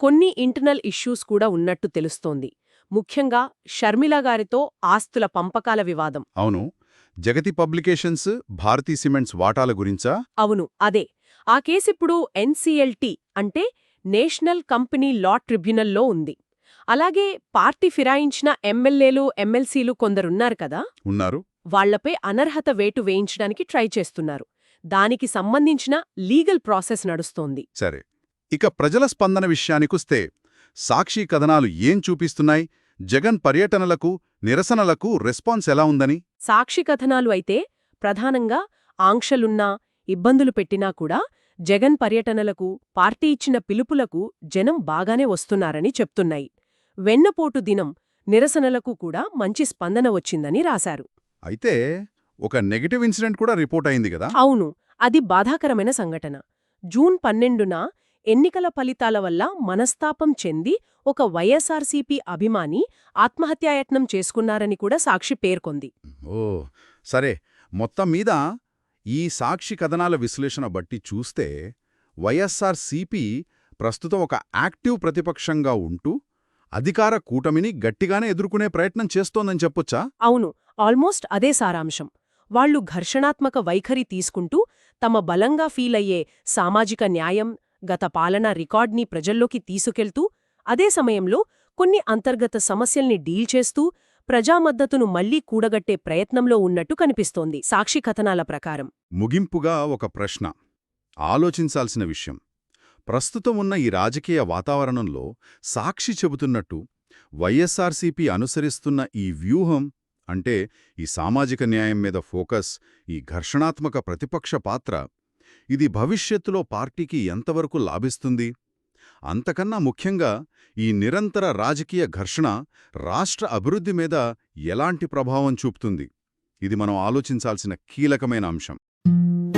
కొన్ని internal issues కూడా ఉన్నట్టు తెలుస్తోంది. ముఖ్యంగా షర్మిల గారితో ఆస్తుల పంపకాల వివాదం. అవును. జగతి పబ్లికేషన్స్ భారతీ సిమెంట్స్ వాటాల గురించా? అవును అదే. ఆ కేసిప్పుడు ఎన్సీఎల్టీ అంటే నేషనల్ కంపెనీ లా ట్రిబ్యునల్లో ఉంది. అలాగే పార్టీ ఫిరాయించిన ఎమ్మెల్యేలు ఎమ్మెల్సీలు కొందరున్నారు కదా? ఉన్నారు. వాళ్ళపై అనర్హత వేటు వేయించడానికి ట్రై చేస్తున్నారు. దానికి సంబంధించిన లీగల్ ప్రాసెస్ నడుస్తోంది. సరే. ఇక ప్రజల స్పందన విషయానికొస్తే సాక్షి కథనాలు ఏం చూపిస్తున్నాయి? జగన్ పర్యటనలకు నిరసనలకు రెస్పాన్స్ ఎలా ఉందని? సాక్షి కథనాలు అయితే ప్రధానంగా ఆంక్షలున్నా ఇబ్బందులు పెట్టినా కూడా జగన్ పర్యటనలకు పార్టీ ఇచ్చిన పిలుపులకు జనం బాగానే వస్తున్నారని చెప్తున్నాయి. వెన్నపోటు దినం నిరసనలకు కూడా మంచి స్పందన వచ్చిందని రాశారు. అయితే ఒక నెగటివ్ ఇన్సిడెంట్ కూడా రిపోర్ట్ అయింది కదా? అవును అది బాధాకరమైన సంఘటన. జూన్ పన్నెండున ఎన్నికల ఫలితాల వల్ల మనస్తాపం చెంది ఒక వైఎస్ఆర్సీపీ అభిమాని ఆత్మహత్యాయత్నం చేసుకున్నారని కూడా సాక్షి పేర్కొంది. ఓ సరే. మొత్తం మీద ఈ సాక్షి కథనాల విశ్లేషణ బట్టి చూస్తే వైఎస్ఆర్ సిపి ప్రస్తుతం ఒక యాక్టివ్ ప్రతిపక్షంగా ఉంటూ అధికార కూటమిని గట్టిగానే ఎదుర్కొనే ప్రయత్నం చేస్తోందని చెప్పొచ్చా? అవును. ఆల్మోస్ట్ అదే సారాంశం. వాళ్ళు ఘర్షణాత్మక వైఖరి తీసుకుంటూ తమ బలంగా ఫీలయ్యే సామాజిక న్యాయం గత పాలనా రికార్డ్ని ప్రజల్లోకి తీసుకెళ్తూ అదే సమయంలో కొన్ని అంతర్గత సమస్యల్ని డీల్ చేస్తూ ప్రజామద్దతును మళ్ళీ కూడగట్టే ప్రయత్నంలో ఉన్నట్టు కనిపిస్తోంది సాక్షి కథనాల ప్రకారం. ముగింపుగా ఒక ప్రశ్న. ఆలోచించాల్సిన విషయం. ప్రస్తుతం ఉన్న ఈ రాజకీయ వాతావరణంలో సాక్షి చెబుతున్నట్టు వైఎస్ఆర్సీపీ అనుసరిస్తున్న ఈ వ్యూహం అంటే ఈ సామాజిక న్యాయం మీద ఫోకస్ ఈ ఘర్షణాత్మక ప్రతిపక్ష పాత్ర ఇది భవిష్యత్తులో పార్టీకి ఎంతవరకు లాభిస్తుంది? అంతకన్నా ముఖ్యంగా ఈ నిరంతర రాజకీయ ఘర్షణ రాష్ట్ర అభివృద్ధి మీద ఎలాంటి ప్రభావం చూపుతుంది? ఇది మనం ఆలోచించాల్సిన కీలకమైన అంశం.